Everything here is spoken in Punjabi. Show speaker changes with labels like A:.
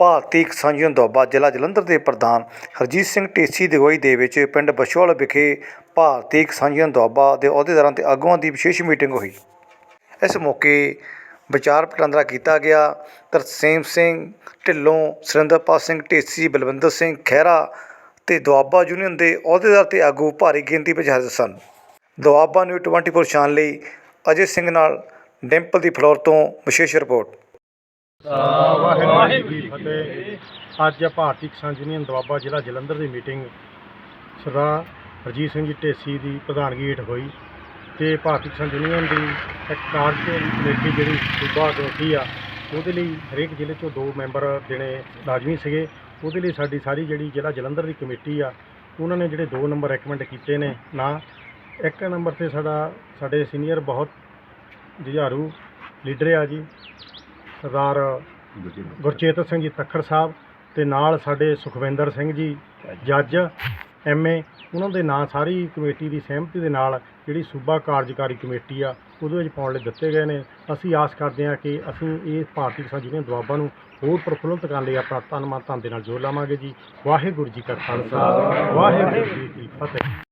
A: ਭਾਰਤੀ ਕਿਸਾਨ ਯੂਨੀਅਨ ਦੁਆਬਾ ਜ਼ਿਲ੍ਹਾ ਜਲੰਧਰ ਦੇ ਪ੍ਰਧਾਨ ਹਰਜੀਤ ਸਿੰਘ ਢੇਸੀ ਦੀ ਅਗਵਾਈ ਦੇ ਵਿੱਚ ਪਿੰਡ ਬਸ਼ੋਲ ਵਿਖੇ ਭਾਰਤੀ ਕਿਸਾਨ ਯੂਨੀਅਨ ਦੁਆਬਾ ਦੇ ਅਹੁਦੇਦਾਰਾਂ ਤੇ ਆਗੂਆਂ ਦੀ ਵਿਸ਼ੇਸ਼ ਮੀਟਿੰਗ ਹੋਈ। ਇਸ ਮੌਕੇ ਵਿਚਾਰ ਵਟਾਂਦਰਾ ਕੀਤਾ ਗਿਆ। ਤਰਸੇਮ ਸਿੰਘ, ਢਿੱਲੋਂ, ਸੁਰਿੰਦਰਪਾਲ ਸਿੰਘ ਢੇਸੀ, ਬਲਵਿੰਦਰ ਸਿੰਘ ਖਹਿਰਾ ਤੇ ਦੁਆਬਾ ਯੂਨੀਅਨ ਦੇ ਅਹੁਦੇਦਾਰ ਤੇ ਆਗੂ ਭਾਰੀ ਗਿਣਤੀ ਵਿੱਚ ਹਾਜ਼ਰ ਸਨ। ਦੁਆਬਾ ਨਿਊ 24 ਸ਼ਾਨ ਲਈ ਅਜੇ ਸਿੰਘ ਨਾਲ ਡਿੰਪਲ ਦੀ ਫਲੋਰ ਤੋਂ ਵਿਸ਼ੇਸ਼ ਰਿਪੋਰਟ।
B: ਵਾਹਿਗੁਰੂ ਜੀ ਫਤਿਹ। ਅੱਜ ਭਾਰਤੀ ਕਿਸਾਨ ਯੂਨੀਅਨ ਦੁਆਬਾ ਜ਼ਿਲ੍ਹਾ ਜਲੰਧਰ ਦੀ ਮੀਟਿੰਗ ਸਰਦਾਰ ਹਰਜੀਤ ਸਿੰਘ ਜੀ ਢੇਸੀ ਦੀ ਪ੍ਰਧਾਨਗੀ ਹੇਠ ਹੋਈ ਤੇ ਭਾਰਤੀ ਕਿਸਾਨ ਯੂਨੀਅਨ ਦੀ ਇੱਕ ਕਾਰਜਕਾਰੀ ਕਮੇਟੀ ਜਿਹੜੀ ਸੂਬਾ ਕਮੇਟੀ ਆ ਉਹਦੇ ਲਈ ਹਰੇਕ ਜ਼ਿਲ੍ਹੇ ਚੋਂ ਦੋ ਮੈਂਬਰ ਦੇਣੇ ਲਾਜ਼ਮੀ ਸੀਗੇ ਉਹਦੇ ਲਈ ਸਾਡੀ ਸਾਰੀ ਜਿਹੜੀ ਜ਼ਿਲ੍ਹਾ ਜਲੰਧਰ ਦੀ ਕਮੇਟੀ ਆ ਉਹਨਾਂ ਨੇ ਜਿਹੜੇ ਦੋ ਨੰਬਰ ਰეკਮੈਂਡ ਕੀਤੇ ਨੇ ਨਾ ਇੱਕ ਨੰਬਰ ਤੇ ਸਾਡਾ ਸਾਡੇ ਸੀਨੀਅਰ ਬਹੁਤ ਜੁਝਾਰੂ ਲੀਡਰ ਆ ਜੀ ਸਰਦਾਰ ਗੁਰਚੇਤ ਸਿੰਘ ਜੀ ਤੱਖਰ ਸਾਹਿਬ ਤੇ ਨਾਲ ਸਾਡੇ ਸੁਖਵਿੰਦਰ ਸਿੰਘ ਜੀ, ਜੱਜ ਐਮਏ ਉਹਨਾਂ ਦੇ ਨਾਂ ਸਾਰੀ ਕਮੇਟੀ ਦੀ ਸਹਿਮਤੀ ਦੇ ਨਾਲ ਜਿਹੜੀ ਸੂਬਾ ਕਾਰਜਕਾਰੀ ਕਮੇਟੀ ਆ, ਉਹਦੇ ਵਿੱਚ ਪਾਉਣ ਲਈ ਦਿੱਤੇ ਗਏ ਨੇ। ਅਸੀਂ ਆਸ ਕਰਦੇ ਹਾਂ ਕਿ ਅਸੀਂ ਇਹ ਭਾਰਤੀ ਕਿਸਾਨ ਯੂਨੀਅਨ ਦੁਆਬਾ ਨੂੰ ਹੋਰ ਪ੍ਰਫੁੱਲਤ ਕਰਨ ਲਈ ਆਪਣਾ ਤਨ ਮਨ ਧਨ ਦੇ ਨਾਲ ਜੋਰ ਲਾਵਾਂਗੇ ਜੀ। ਵਾਹਿਗੁਰੂ ਜੀ ਕਾ ਖਾਲਸਾ, ਵਾਹਿਗੁਰੂ ਜੀ ਕੀ ਫਤਿਹ।